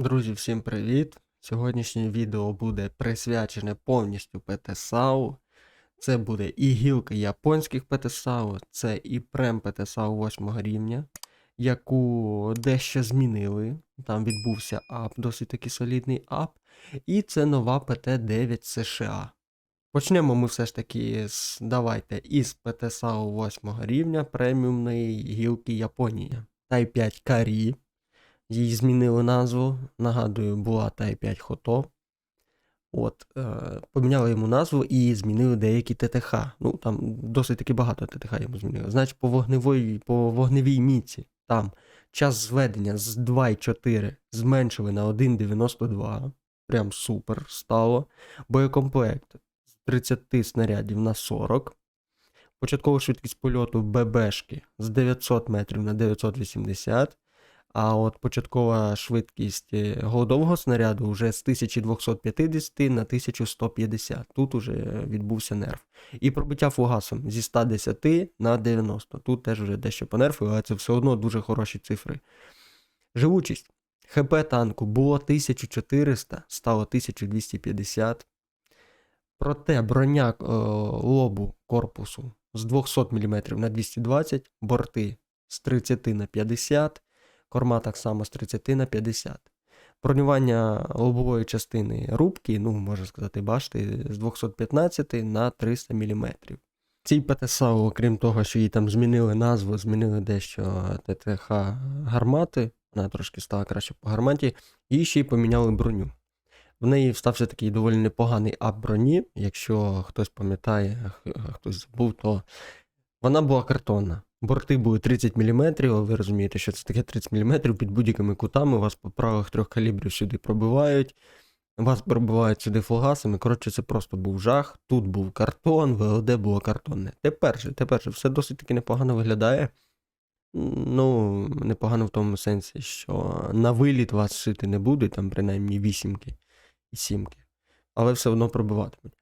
Друзі, всім привіт! Сьогоднішнє відео буде присвячене повністю ПТСАУ. Це буде і гілка японських ПТСАУ, це і прем ПТСАУ 8 рівня, яку дещо змінили. Там відбувся ап, досить таки солідний ап. І це нова ПТ-9 США. Почнемо ми все ж таки з давайте із ПТСАУ 8 рівня преміумної гілки Японія. Type 5 Карі. Їй змінили назву. Нагадую, була Type 5 Хото. От, е, поміняли йому назву і змінили деякі ТТХ. Ну, там досить таки багато ТТХ йому змінили. Значить, по вогневій, по вогневій міці там час зведення з 2,4 зменшили на 1,92. Прям супер стало. Боєкомплект з 30 снарядів на 40. Початкова швидкість польоту ББшки з 900 метрів на 980. А от початкова швидкість е, голодового снаряду вже з 1250 на 1150. Тут уже відбувся нерв. І пробиття фугасом зі 110 на 90. Тут теж вже дещо понерфили, але це все одно дуже хороші цифри. Живучість. ХП танку було 1400, стало 1250. Проте броня е, лобу корпусу з 200 мм на 220, борти з 30 на 50. Корма так само з 30 на 50. Бронювання лобової частини рубки, ну, можна сказати, башти, з 215 на 300 мм. Цій ПТСАУ, окрім того, що їй там змінили назву, змінили дещо ТТХ гармати, вона трошки стала краще по гарматі, і ще й поміняли броню. В неї стався такий доволі непоганий ап броні. Якщо хтось пам'ятає, хтось забув, то вона була картонна. Борти були 30 мм, але ви розумієте, що це таке 30 мм під будь-якими кутами, вас по правих трьох калібрів сюди пробивають, вас пробивають сюди фугасами. Коротше, це просто був жах. Тут був картон, ВЛД було картонне. Тепер же, тепер же все досить таки непогано виглядає. Ну, непогано в тому сенсі, що на виліт вас шити не будуть, там принаймні вісімки і сімки, але все одно пробиватимуть.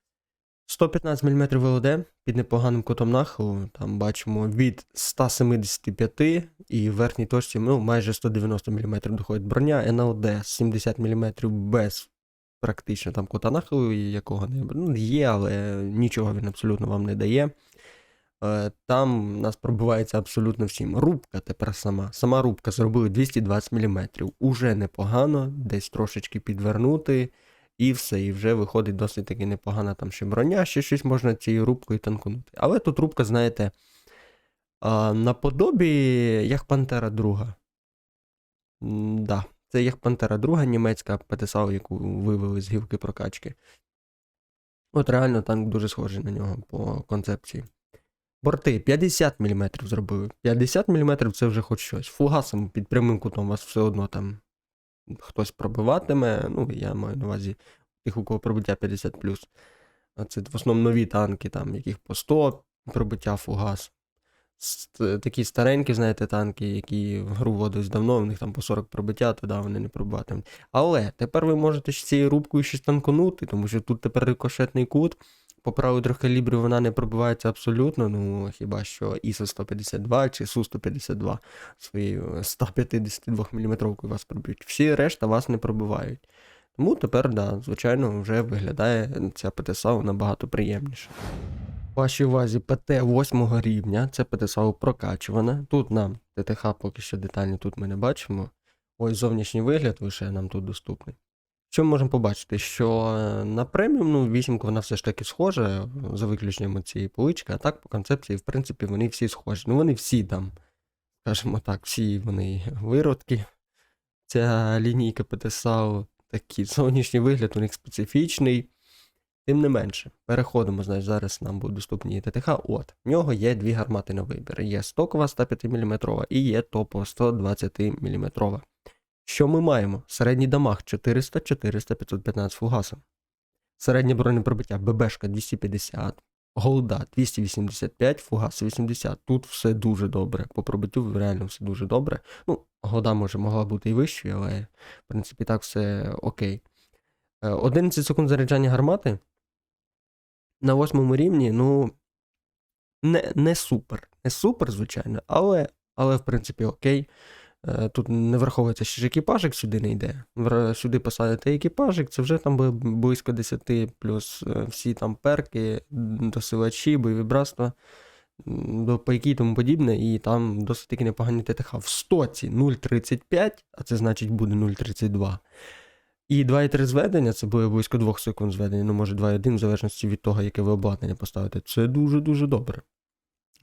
115 мм ВЛД під непоганим кутом нахилу. Там бачимо від 175 і верхній точці ну, майже 190 мм доходить броня, НЛД 70 мм без практично там кута нахилу, якого не ну, є, але нічого він абсолютно вам не дає. Е, Там нас пробивається абсолютно всім. Рубка тепер сама. Сама рубка зробили 220 мм. Уже непогано, десь трошечки підвернути. І все, і вже виходить досить таки непогана там ще броня, ще щось можна цією рубкою танкнути. Але тут рубка, знаєте, наподобі як Пантера друга. М, Да, це як Пантера друга німецька ПТСАУ, яку вивели з гілки прокачки. От реально танк дуже схожий на нього по концепції. Борти 50 мм зробили. 50 мм це вже хоч щось. Фугасом під прямим кутом вас все одно там хтось пробиватиме. Ну, я маю на увазі тих, у кого пробиття 50. Це в основному нові танки, там, яких по 100 пробиття фугас. Такі старенькі, знаєте, танки, які в гру вводились давно, в них там по 40 пробиття, то да, вони не пробиватимуть. Але тепер ви можете з цією рубкою щось танконути, тому що тут тепер рикошетний кут. По праву трьохкалібрів вона не пробивається абсолютно, ну хіба що ISO 152 чи Су-152 своєю 152 мм вас проб'ють. Всі решта вас не пробивають. Тому тепер, да, звичайно, вже виглядає ця ПТСАУ набагато приємніше. Вашій увазі ПТ 8 рівня, це ПТСАУ. Тут нам ТТХ поки що детально тут ми не бачимо. Ось зовнішній вигляд лише нам тут доступний. Що ми можемо побачити? Що е, на преміумну вісімку вона все ж таки схожа, за виключенням цієї полички, а так по концепції, в принципі, вони всі схожі. Ну вони всі там, скажімо так, всі вони виродки. Ця лінійка ПТСАУ, такий зовнішній вигляд у них специфічний. Тим не менше, переходимо, значить, зараз нам будуть доступні ТТХ. От, в нього є дві гармати на вибір. Є стокова 105 мм і є топова 120 мм. Що ми маємо? Середній дамаг 400, 400, 515 фугасом. Середнє бронепробиття ББшка 250, голда 285, фугас 80. Тут все дуже добре. По пробиттю реально все дуже добре. Ну, голда може могла бути і вищою, але в принципі так все окей. 11 секунд заряджання гармати. На восьмому рівні, ну, не не супер. Не супер, звичайно, але, але в принципі окей. Е, Тут не враховується, що ж екіпажик сюди не йде. Сюди посадити екіпажик, це вже там буде близько 10, плюс е, всі там перки, досилачі, бойові братства, до пайки і тому подібне, і там досить таки непогані ТТХ. В стоці 0,35, а це значить буде 0,32. І 2,3 зведення, це буде близько 2 секунд зведення, ну може 2,1, в залежності від того, яке ви обладнання поставите. Це дуже-дуже добре.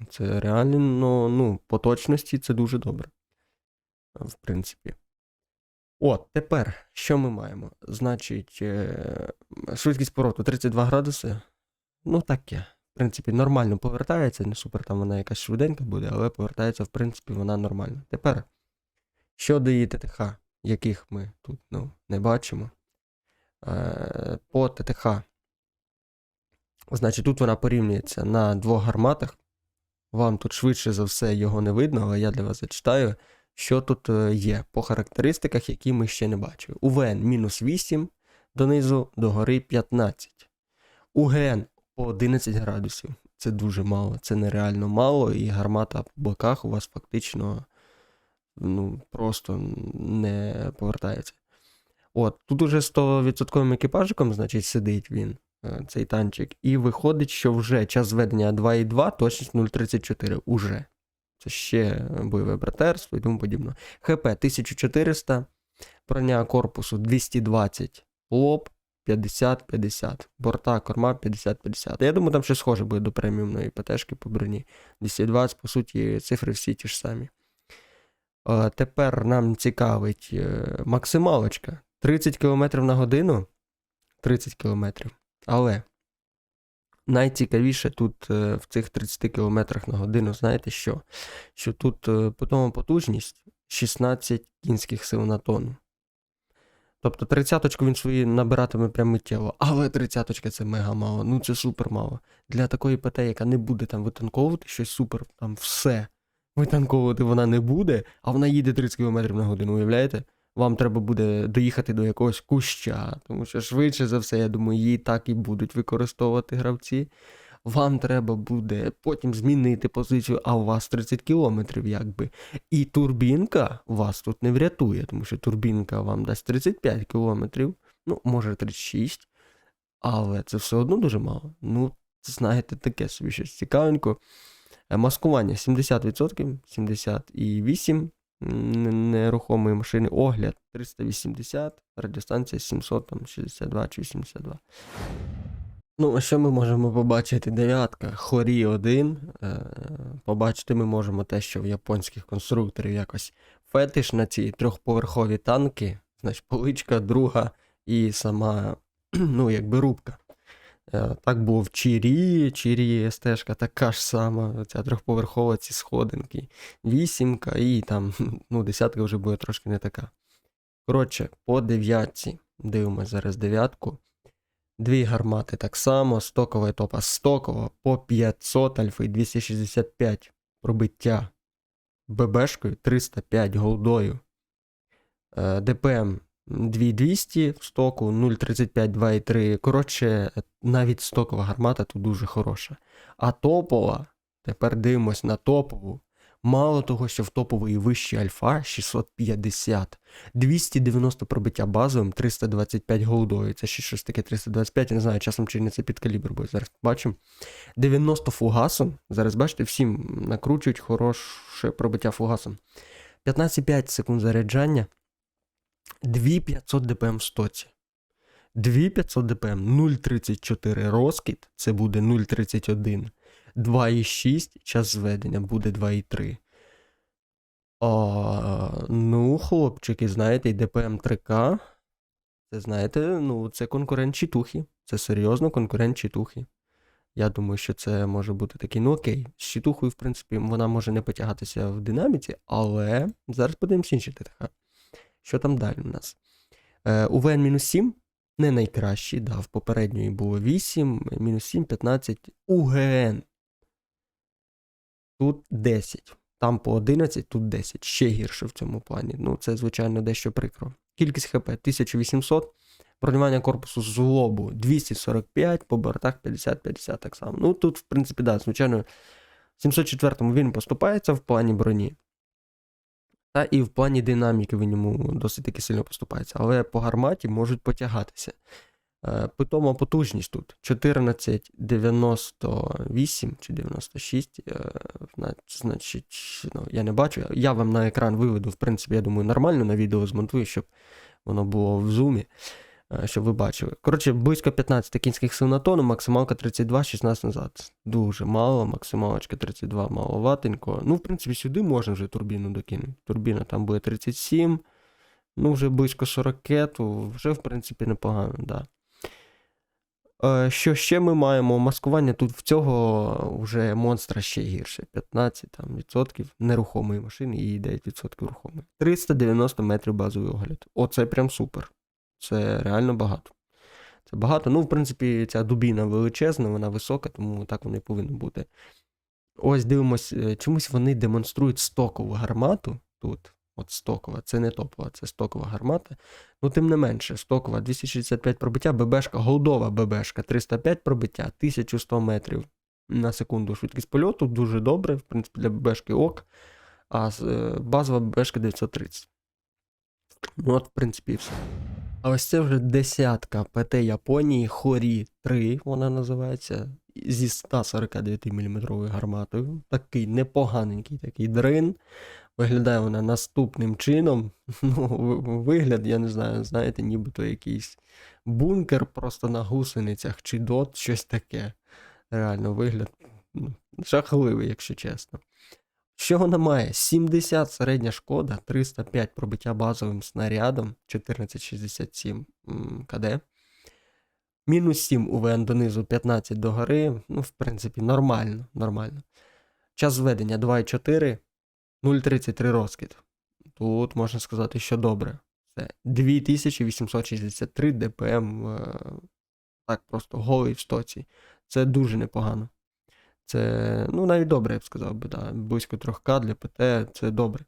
Це реально, ну, по точності це дуже добре. В принципі. От, тепер, що ми маємо? Значить, е, швидкість повороту 32 градуси. Ну, таке. В принципі, нормально повертається, не супер там вона якась швиденька буде, але повертається, в принципі, вона нормально. Тепер, щодо її ТТХ, яких ми тут ну, не бачимо. Е, по ТТХ. Значить, тут вона порівнюється на двох гарматах. Вам тут швидше за все його не видно, але я для вас зачитаю, що тут е, є по характеристиках, які ми ще не бачили. УВН мінус 8, донизу до гори 15. УГН по 11 градусів. Це дуже мало, це нереально мало, і гармата по боках у вас фактично ну, просто не повертається. От, тут уже 100% екіпажиком, значить, сидить він, е, цей танчик, і виходить, що вже час зведення 2,2, точність 0,34. Уже. Це ще бойове братерство і тому подібне. ХП 1400, броня корпусу 220, лоб 50-50, борта, корма 50-50. Я думаю, там ще схоже буде до преміумної ПТшки по броні. 220, по суті, цифри всі ті ж самі. Е, Тепер нам цікавить е, максималочка. 30 км на годину. 30 км. Але найцікавіше тут е, в цих 30 км на годину, знаєте що? Що тут е, потім потужність 16 кінських сил на тонну. Тобто 30-очку він свої набиратиме прям миттєво, але 30-очка це мега мало, ну це супер мало. Для такої ПТ, яка не буде там витанковувати щось супер, там все. Витанковувати вона не буде, а вона їде 30 км на годину, уявляєте? Вам треба буде доїхати до якогось куща, тому що швидше за все, я думаю, її так і будуть використовувати гравці. Вам треба буде потім змінити позицію, а у вас 30 кілометрів, якби. І турбінка вас тут не врятує, тому що турбінка вам дасть 35 кілометрів, ну, може 36, але це все одно дуже мало. Ну, це, знаєте, таке собі щось цікавенько. Е, Маскування 70%, 78 м, нерухомої машини, огляд 380, радіостанція 762 чи 82. Ну, а що ми можемо побачити? Дев'ятка, хорі 1. Е, побачити ми можемо те, що в японських конструкторів якось фетиш на ці трьохповерхові танки, значить, поличка, друга і сама, ну, якби рубка. Е, Так було в Чирі, Чирі стежка така ж сама, ця трьохповерхова, ці сходинки, вісімка і там, ну, десятка вже буде трошки не така. Коротше, по дев'ятці, дивимося зараз дев'ятку. Дві гармати так само, стокова і топа стокова по 500 альфи і 265 пробиття. ББшкою 305 голдою. Е, ДПМ 2200 в стоку, 0,35, 2,3. Коротше, навіть стокова гармата тут дуже хороша. А топова, тепер дивимось на топову. Мало того, що в топової вищій альфа 650, 290 пробиття базовим, 325 голдою. Це ще щось таке 325, я не знаю, часом чи не це під калібр буде. Зараз бачимо. 90 фугасом. Зараз бачите, всім накручують хороше пробиття фугасом. 15,5 секунд заряджання. 2500 дпм в стоці. 2500 дпм 0,34 розкид, це буде 0,31. 2,6 час зведення буде 2,3. А, ну, хлопчики, знаєте, DPM 3К. Це знаєте, ну, це конкурент читухи. Це серйозно конкурент читухи. Я думаю, що це може бути такий, ну окей, з читухою, в принципі, вона може не потягатися в динаміці, але зараз подивимось інші ТТХ. Що там далі у нас? Е, УВН-7 не найкращий, да, в попередньої було 8, мінус 7, 15. УГН. Тут 10. Там по 11, тут 10. Ще гірше в цьому плані. Ну, це, звичайно, дещо прикро. Кількість ХП 1800. Бронювання корпусу з лобу 245, по бортах 50-50 так само. Ну, тут, в принципі, да, звичайно, 704 він поступається в плані броні. Та і в плані динаміки в ньому досить таки сильно поступається, але по гарматі можуть потягатися. Е, Питома потужність тут 1498 чи 96. е, Значить, ну, я не бачу. Я вам на екран виведу, в принципі, я думаю, нормально на відео змонтую, щоб воно було в зумі, щоб ви бачили. Коротше, близько 15 кінських сил на тонну, максималка 32, 16 назад. Дуже мало, максималочка 32 маловатенько. Ну, в принципі, сюди можна вже турбіну докинути. Турбіна там буде 37, ну, вже близько 40, то вже, в принципі, непогано. Да. Е, Що ще ми маємо? Маскування тут в цього вже монстра ще гірше. 15 там, відсотків нерухомої машини і 9% рухомої. 390 метрів базовий огляд. Оце прям супер. Це реально багато. Це багато. Ну, в принципі, ця дубіна величезна, вона висока, тому так воно і повинно бути. Ось дивимось, е, чомусь вони демонструють стокову гармату тут. От стокова, це не топова, це стокова гармата. Ну, тим не менше, стокова 265 пробиття, ББшка, голдова ББшка 305 пробиття, 1100 метрів на секунду швидкість польоту, дуже добре, в принципі, для ББшки ок. А е, базова ББшка 930. Ну, от, в принципі, і все. А ось це вже десятка ПТ Японії Хорі 3, вона називається, зі 149 мм гарматою. Такий непоганенький такий дрин. Виглядає вона наступним чином. Ну, вигляд, я не знаю, знаєте, нібито якийсь бункер просто на гусеницях чи дот, щось таке. Реально, вигляд ну, жахливий, якщо чесно. Що вона має? 70 середня шкода, 305 пробиття базовим снарядом, 1467 КД. Мінус 7 УВН донизу, 15 догори. Ну, в принципі, нормально, нормально. Час зведення 2,4, 0,33 розкид. Тут можна сказати, що добре. Це 2863 ДПМ. е, Так, просто голий в стоці. Це дуже непогано. Це, ну, навіть добре, я б сказав би, да. близько 3К для ПТ це добре.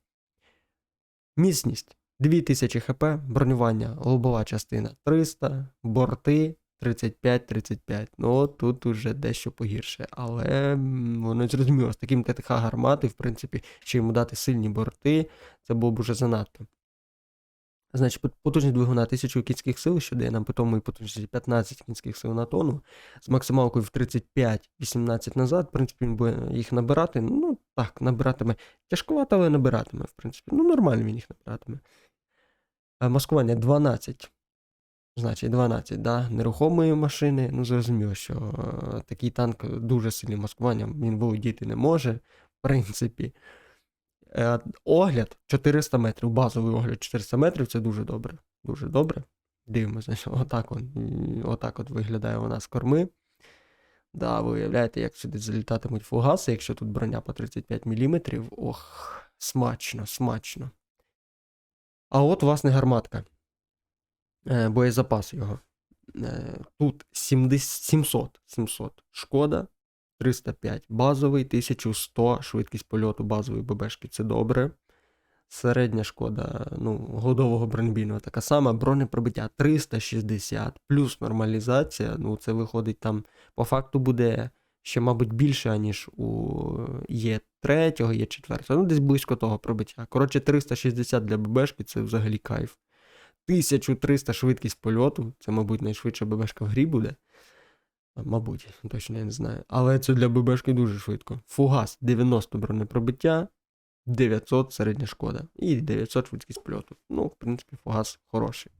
Міцність 2000 хп, бронювання, лобова частина 300, борти 35-35. Ну, от тут уже дещо погірше. Але воно зрозуміло, з таким ТТХ гармати, в принципі, ще йому дати сильні борти, це було б уже занадто. Значить, пот- потужність двигуна 1000 кінських сил, що дає нам питому і потужність 15 кінських сил на тонну, з максималкою в 35-18 назад, в принципі, він буде їх набирати. Ну, так, набиратиме. Тяжкувато, але набиратиме, в принципі. Ну, нормально він їх набиратиме. А маскування 12. Значить, 12, да, нерухомої машини. Ну, зрозуміло, що е, такий танк дуже сильним маскуванням він володіти не може, в принципі. Е, огляд 400 метрів, базовий огляд 400 метрів це дуже добре. Дуже добре. Дивимося, отак, он, отак от виглядає вона з корми. Да, ви уявляєте, як сюди залітатимуть фугаси, якщо тут броня по 35 мм. Ох, смачно, смачно. А от, власне, гарматка. Е, боєзапас його. Е, тут 70, 700, 700 шкода, 305 базовий, 1100 швидкість польоту базової ББшки це добре. Середня шкода ну, годового бронебійного така сама, бронепробиття 360, плюс нормалізація. Ну, це виходить там, по факту буде ще, мабуть, більше, аніж у є 3 є 4 Ну, десь близько того пробиття. Коротше, 360 для ББшки це взагалі кайф. 1300 швидкість польоту, це, мабуть, найшвидша ББшка в грі буде. Мабуть, точно я не знаю. Але це для ББшки дуже швидко. Фугас 90 бронепробиття, 900 середня шкода. І 900 швидкість польоту. Ну, в принципі, фугас хороший.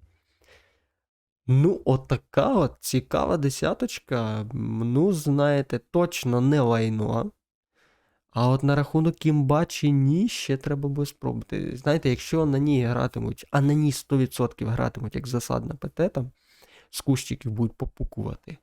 Ну, отака от цікава десяточка. Ну, знаєте, точно не лайно. А от на рахунок кімба чи ні, ще треба буде спробувати. Знаєте, якщо на ній гратимуть, а на ній 100% гратимуть як засадна ПТ, там з кущиків будуть попукувати,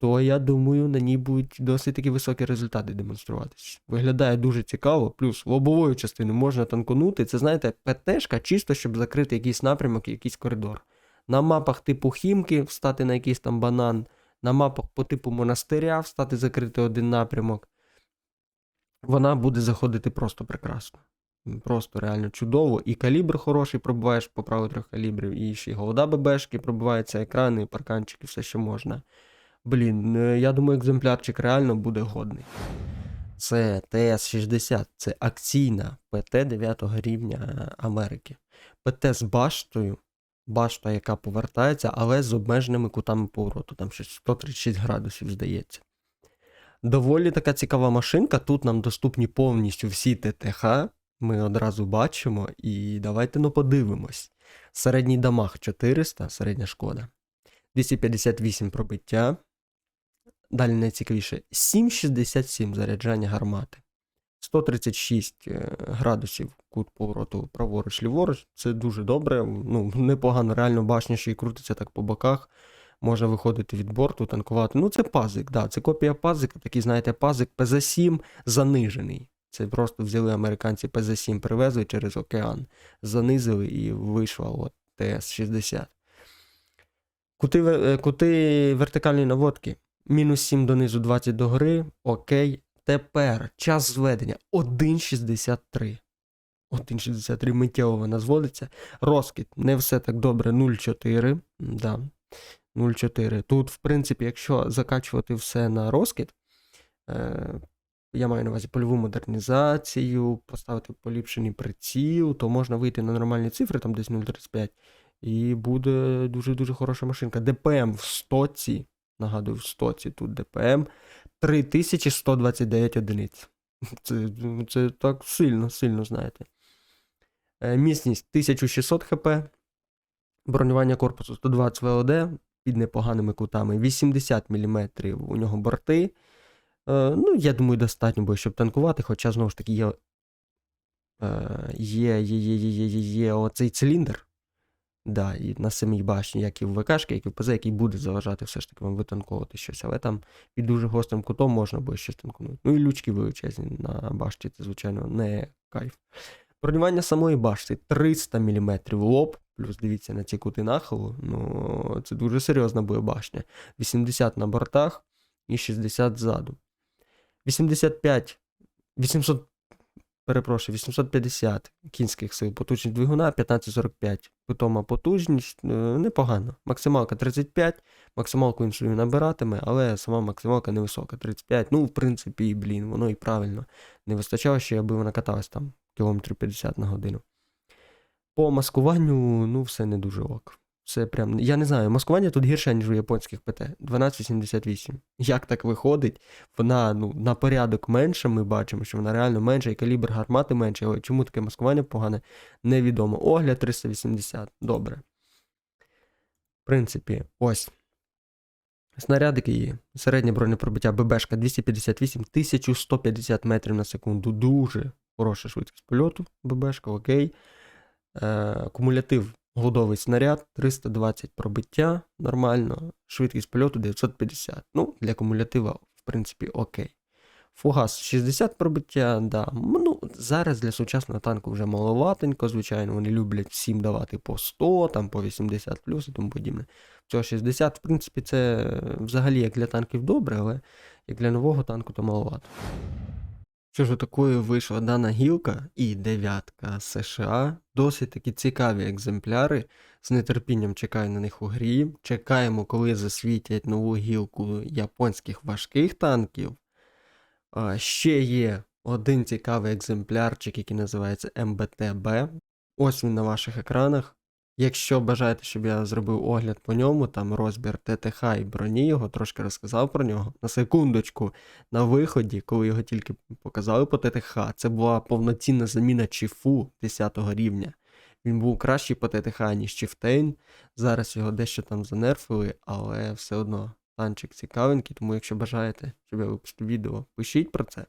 то я думаю, на ній будуть досить таки високі результати демонструватись. Виглядає дуже цікаво, плюс лобовою частиною можна танконути. Це, знаєте, ПТшка чисто, щоб закрити якийсь напрямок, якийсь коридор. На мапах типу Хімки встати на якийсь там банан, на мапах по типу монастиря встати закрити один напрямок вона буде заходити просто прекрасно. Просто реально чудово. І калібр хороший, пробиваєш по праву трьох калібрів, і ще й голода ББшки, пробиваються екрани, парканчики, все що можна. Блін, е, я думаю, екземплярчик реально буде годний. це ТС-60, це акційна ПТ 9 рівня Америки. ПТ з баштою, башта, яка повертається, але з обмеженими кутами повороту, там щось 136 градусів, здається. Доволі така цікава машинка. Тут нам доступні повністю всі ТТХ. Ми одразу бачимо, і давайте ну подивимось. Середній дамаг 400, середня шкода. 258 пробиття. Далі найцікавіше 7,67 заряджання гармати. 136 е, градусів кут повороту праворуч ліворуч. Це дуже добре. Ну, непогано, реально башня ще й крутиться так по боках. Може виходити від борту, танкувати. Ну, це пазик, да, це копія пазика, такий, знаєте, пазик ПЗ-7 занижений. Це просто взяли американці ПЗ-7, привезли через океан, занизили і вийшла от ТС-60. Кути, е, кути вертикальної наводки. Мінус 7 донизу, 20 догори. Окей. Тепер час зведення 1,63. 1,63 миттєво вона зводиться. Розкид не все так добре. 0,4. Да. 0,4. Тут, в принципі, якщо закачувати все на розкид, е, я маю на увазі польову модернізацію, поставити поліпшений приціл, то можна вийти на нормальні цифри, там десь 0,35. І буде дуже-дуже хороша машинка. ДПМ в стоці. Нагадую, в стоці тут ДПМ 3129 одиниць. Це, це так сильно, сильно, знаєте. Е, Міцність 1600 хп. Бронювання корпусу 120 ВОД під непоганими кутами. 80 мм у нього борти. Е, ну, я думаю, достатньо буде, щоб танкувати, хоча, знову ж таки, є, е, є, є, є, є, є, є, є оцей циліндр. Да, і на самій башні, як і в ВКшки, як і в ПЗ, який буде заважати все ж таки вам витанковувати щось. Але там під дуже гострим кутом можна буде щось танкнути. Ну і лючки величезні на башті, це, звичайно, не кайф. Бронювання самої башти 300 мм лоб, плюс дивіться на ці кути нахилу. Ну, це дуже серйозна буде башня. 80 на бортах і 60 ззаду. 85, 800, перепрошую, 850 кінських сил, потужність двигуна 1545. Питома потужність е, непогано. Максималка 35, максималку інсулін набиратиме, але сама максималка невисока. 35. Ну, в принципі, блін, воно і правильно. Не вистачало ще, аби вона каталась там кілометрів 50 на годину. По маскуванню, ну, все не дуже ок. Це прям. Я не знаю, маскування тут гірше, ніж у японських ПТ. 1278. Як так виходить? Вона ну, на порядок менша, ми бачимо, що вона реально менша, і калібр гармати менший, але чому таке маскування погане, невідомо. Огляд 380. Добре. В принципі, ось. Снарядики її. Середнє бронепробиття ББшка 258, 1150 метрів на секунду. Дуже хороша швидкість польоту. ББшка, окей. Е, кумулятив Голдовий снаряд 320 пробиття, нормально. Швидкість польоту 950. Ну, для кумулятива, в принципі, окей. Фугас 60 пробиття, да. Ну, зараз для сучасного танку вже маловатенько, звичайно, вони люблять всім давати по 100, там по 80 плюс і тому подібне. Цього 60, в принципі, це взагалі як для танків добре, але як для нового танку, то маловато. Що ж такою вийшла дана гілка і дев'ятка США. Досить такі цікаві екземпляри. З нетерпінням чекаю на них у грі. Чекаємо, коли засвітять нову гілку японських важких танків. А, ще є один цікавий екземплярчик, який називається МБТБ. Ось він на ваших екранах. Якщо бажаєте, щоб я зробив огляд по ньому, там розбір ТТХ і броні його, трошки розказав про нього. На секундочку, на виході, коли його тільки показали по ТТХ, це була повноцінна заміна Чіфу 10 рівня. Він був кращий по ТТХ, ніж Чіфтейн. Зараз його дещо там занерфили, але все одно танчик цікавенький, тому якщо бажаєте, щоб я випустив відео, пишіть про це.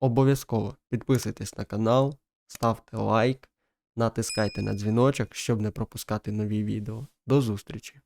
Обов'язково підписуйтесь на канал, ставте лайк, натискайте на дзвіночок, щоб не пропускати нові відео. До зустрічі!